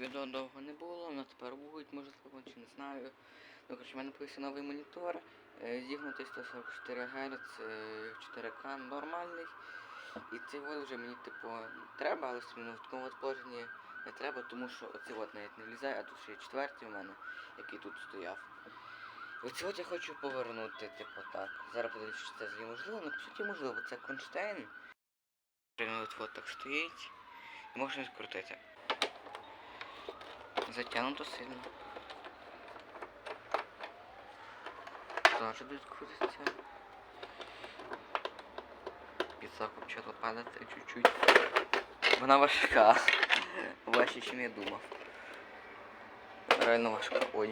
Відео довго не було, воно тепер будуть, можливо, чи не знаю. Ну, коротше, в мене появився новий монітор, е, зігнутий 144 Гц, е, 4К нормальний. І цей от вже мені, типу, треба, але ну, в такому от не треба, тому що оцей от навіть не влізає, а тут ще є четвертий у мене, який тут стояв. І оце от я хочу повернути, типу, так. Зараз подивлюсь, чи це взагалі можливо, ну, по суті, можливо, це кронштейн. Він от, так стоїть. І можна відкрутити. Затягнуто сильно. Тоже будет крутиться. Пицца почала падати чуть-чуть. Вона важка. Важче, чим я думав. Реально важка. Ой.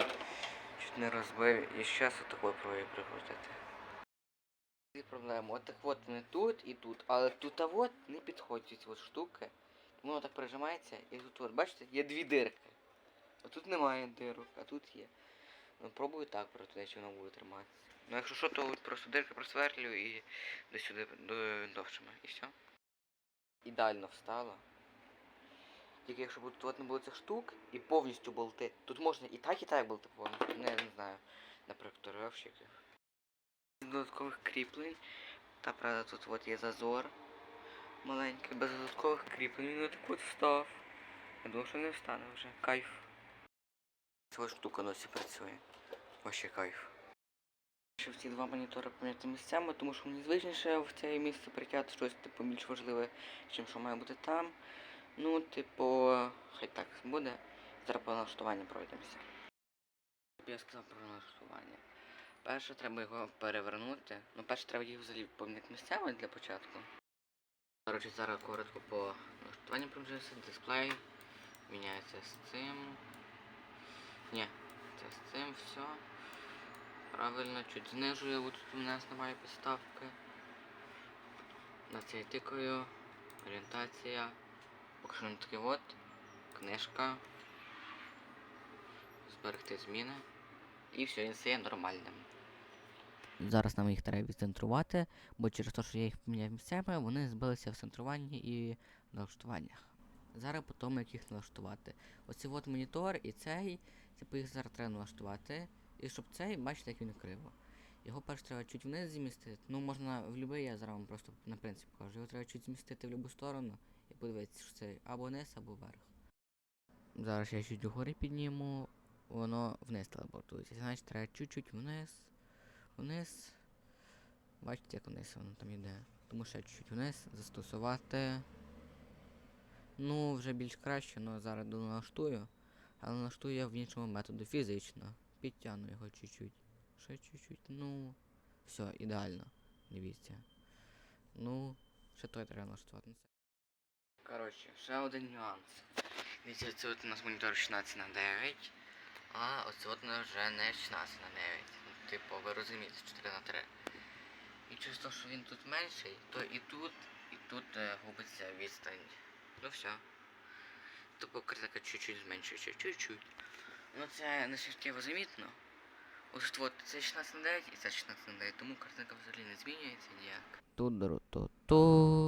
Чуть не розбив. І зараз отакою пробую прикрутити. Дві проблеми. От так от не тут і тут. Але тут а от не підходять от штуки. Воно так прижимається і тут от, бачите, є дві дирки. А тут немає дирок, а тут є. Ну пробую так проти, чи воно буде триматися. Ну якщо що, то просто дирки просверлю і до сюди до довшими. І все. Ідеально встало. Тільки якщо тут не було цих штук і повністю болти. Тут можна і так, і так болти повністю. Не, не знаю. На проекторовщиків. Додаткових кріплень. Та правда тут от є зазор. Маленький, без додаткових кріплень він отак от встав. Я думав, що не встане вже. Кайф. Ця штука досі працює. Вообще кайф. Щоб ці два монітори поміняти місцями, тому що мені звичніше в це місце притягти щось типу більш важливе, чим що має бути там. Ну, типу, хай так буде. Зараз по налаштуванню пройдемося. Я сказав про налаштування. Перше треба його перевернути. Ну, перше треба їх взагалі поміняти місцями для початку. Коротше, зараз коротко по налаштуванню пробіжуся. Дисплей міняється з цим. Ні, це з цим все. Правильно, чуть знижую, бо тут у нас немає підставки. На цей тикаю. Орієнтація. Поки що такий от. Книжка. Зберегти зміни. І все, він стає нормальним. Зараз нам їх треба відцентрувати, бо через те, що я їх поміняв місцями, вони збилися в центруванні і налаштуваннях. Зараз по тому, як їх налаштувати. Оцей от монітор і цей, типу їх зараз треба налаштувати. І щоб цей, бачите, як він криво. Його перш треба чуть вниз змістити. Ну, можна в будь-який, я зараз вам просто на принцип кажу. Його треба чуть змістити в будь-яку сторону і подивитися, що це або вниз, або вверх. Зараз я чуть вгорі підніму, воно вниз телепортується. Значить, треба чуть-чуть вниз, вниз. Бачите, як вниз воно там йде. Тому що чуть-чуть вниз застосувати. Ну, вже більш краще, але зараз доналаштую. Але налаштую я в іншому методу фізично. Підтягну його чуть-чуть. Ще чуть-чуть. Ну. Все, ідеально. Дивіться. Ну, ще той треба налаштувати. Коротше, ще один нюанс. Дивіться, це от у нас монітор 16 на 9, а оце от нас вже не 16 на 9. Ну, Типу, ви розумієте, 4 на 3. І через те, що він тут менший, то і тут, і тут е, губиться відстань. Ну все. Тобто критика чуть-чуть зменшується, чуть-чуть. Ну це не суттєво замітно. Ось от це 16 на 9 і це 16 на 9, тому картинка взагалі не змінюється ніяк. Ту-дру-ту-ту.